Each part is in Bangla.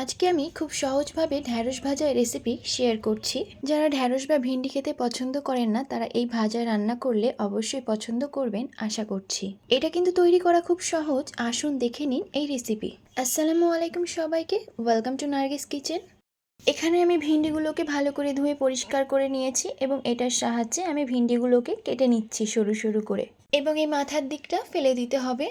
আজকে আমি খুব সহজভাবে ঢ্যাঁড়স ভাজার রেসিপি শেয়ার করছি। যারা ঢ্যাঁড়স বা ভিন্ডি খেতে পছন্দ করেন না, তারা এই ভাজা রান্না করলে অবশ্যই পছন্দ করবেন, আশা করছি। এটা কিন্তু তৈরি করা খুব সহজ। আসুন দেখে নিন এই রেসিপি আসসালামু আলাইকুম সবাইকে। ওয়েলকাম টু নার্গিস কিচেন এখানে আমি ভিন্ডিগুলোকে ভালো করে ধুয়ে পরিষ্কার করে নিয়েছি এবং এটার সাহায্যে আমি ভিন্ডিগুলোকে কেটে নিচ্ছি সরু সরু করে। এবং এই মাথার দিকটা ফেলে দিতে হবে।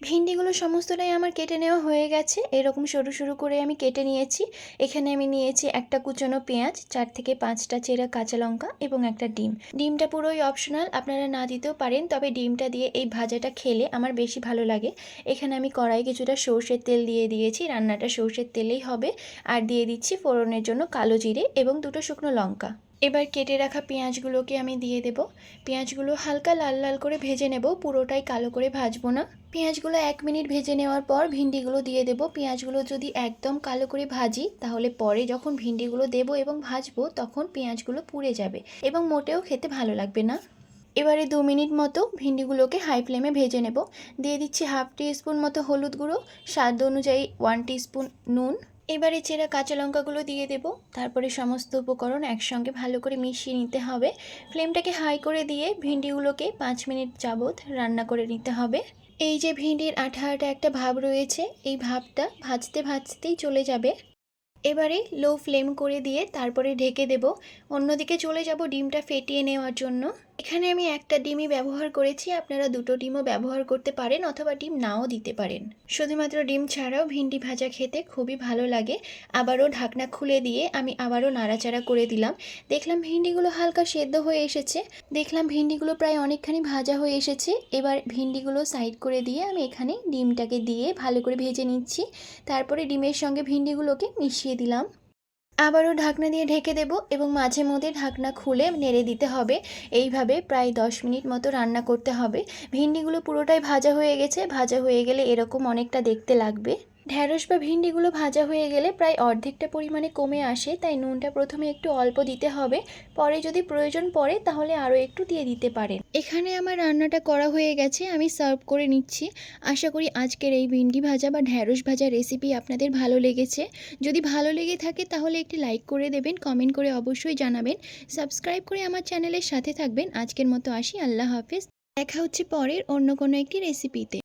ভিন্ডিগুলো সমস্তটাই আমার কেটে নেওয়া হয়ে গেছে। এরকম সরু সরু করে আমি কেটে নিয়েছি। এখানে আমি নিয়েছি একটা কুচনো পেঁয়াজ, চার থেকে পাঁচটা চেরা কাঁচা লঙ্কা এবং একটা ডিম। ডিমটা পুরোই অপশনাল আপনারা না দিতেও পারেন, তবে ডিমটা দিয়ে এই ভাজাটা খেলে আমার বেশি ভালো লাগে। এখানে আমি কড়াই কিছুটা সর্ষের তেল দিয়ে দিয়েছি, রান্নাটা সর্ষের তেলেই হবে। আর দিয়ে দিচ্ছি ফোড়নের জন্য কালো জিরে এবং দুটো শুকনো লঙ্কা। এবার কেটে রাখা পেঁয়াজগুলোকে আমি দিয়ে দেব। পেঁয়াজগুলো হালকা লাল লাল করে ভেজে নেব, পুরোটাই কালো করে ভাজবো না। পেঁয়াজগুলো এক মিনিট ভেজে নেওয়ার পর ভিন্ডিগুলো দিয়ে দেব। পেঁয়াজগুলো যদি একদম কালো করে ভাজি, তাহলে পরে যখন ভিন্ডিগুলো দেব এবং ভাজবো, তখন পেঁয়াজগুলো পুড়ে যাবে এবং মোটেও খেতে ভালো লাগবে না। এবারে দু মিনিট মতো ভিন্ডিগুলোকে হাই ফ্লেমে ভেজে নেব। দিয়ে দিচ্ছি হাফ টি স্পুন মতো হলুদ গুঁড়ো, স্বাদ অনুযায়ী ওয়ান টি স্পুন নুন এবারে চেরা কাঁচা লঙ্কাগুলো দিয়ে দেব। তারপরে সমস্ত উপকরণ একসঙ্গে ভালো করে মিশিয়ে নিতে হবে। ফ্লেমটাকে হাই করে দিয়ে ভিন্ডিগুলোকে পাঁচ মিনিট যাবৎ রান্না করে নিতে হবে। এই যে ভিন্ডির আঠা আঠা একটা ভাব রয়েছে, এই ভাবটা ভাজতে ভাজতেই চলে যাবে। এবারে লো ফ্লেম করে দিয়ে তারপরে ঢেকে দেব। অন্যদিকে চলে যাব ডিমটা ফেটিয়ে নেওয়ার জন্য। এখানে আমি একটা ডিমই ব্যবহার করেছি, আপনারা দুটো ডিমও ব্যবহার করতে পারেন অথবা ডিম নাও দিতে পারেন। শুধুমাত্র ডিম ছাড়াও ভিন্ডি ভাজা খেতে খুবই ভালো লাগে। আবারও ঢাকনা খুলে দিয়ে আমি আবারও নাড়াচাড়া করে দিলাম। দেখলাম ভিন্ডিগুলো হালকা সেদ্ধ হয়ে এসেছে। দেখলাম ভিন্ডিগুলো প্রায় অনেকখানি ভাজা হয়ে এসেছে। এবার ভিন্ডিগুলো সাইড করে দিয়ে আমি এখানে ডিমটাকে দিয়ে ভালো করে ভেজে নিচ্ছি। তারপরে ডিমের সঙ্গে ভিন্ডিগুলোকে মিশিয়ে দিলাম। আবারও ঢাকনা দিয়ে ঢেকে দেব এবং মাঝে মধ্যে ঢাকনা খুলে নেড়ে দিতে হবে। এইভাবে প্রায় দশ মিনিট মতো রান্না করতে হবে। ভিন্ডিগুলো পুরোটাই ভাজা হয়ে গেছে। ভাজা হয়ে গেলে এরকম অনেকটা দেখতে লাগবে। ঢ্যাঁড়স বা ভিন্ডিগুলো ভাজা হয়ে গেলে প্রায় অর্ধেকটা পরিমাণে কমে আসে, তাই নুনটা প্রথমে একটু অল্প দিতে হবে। পরে যদি প্রয়োজন পড়ে, তাহলে আরও একটু দিয়ে দিতে পারেন। এখানে আমার রান্নাটা করা হয়ে গেছে, আমি সার্ভ করে নিচ্ছি। আশা করি আজকের এই ভিন্ডি ভাজা বা ঢ্যাঁড়স ভাজা রেসিপি আপনাদের ভালো লেগেছে। যদি ভালো লেগে থাকে, তাহলে একটি লাইক করে দেবেন, কমেন্ট করে অবশ্যই জানাবেন। সাবস্ক্রাইব করে আমার চ্যানেলের সাথে থাকবেন। আজকের মতো আসি, আল্লাহ হাফেজ। দেখা হচ্ছে পরের অন্য কোনো একটি রেসিপিতে।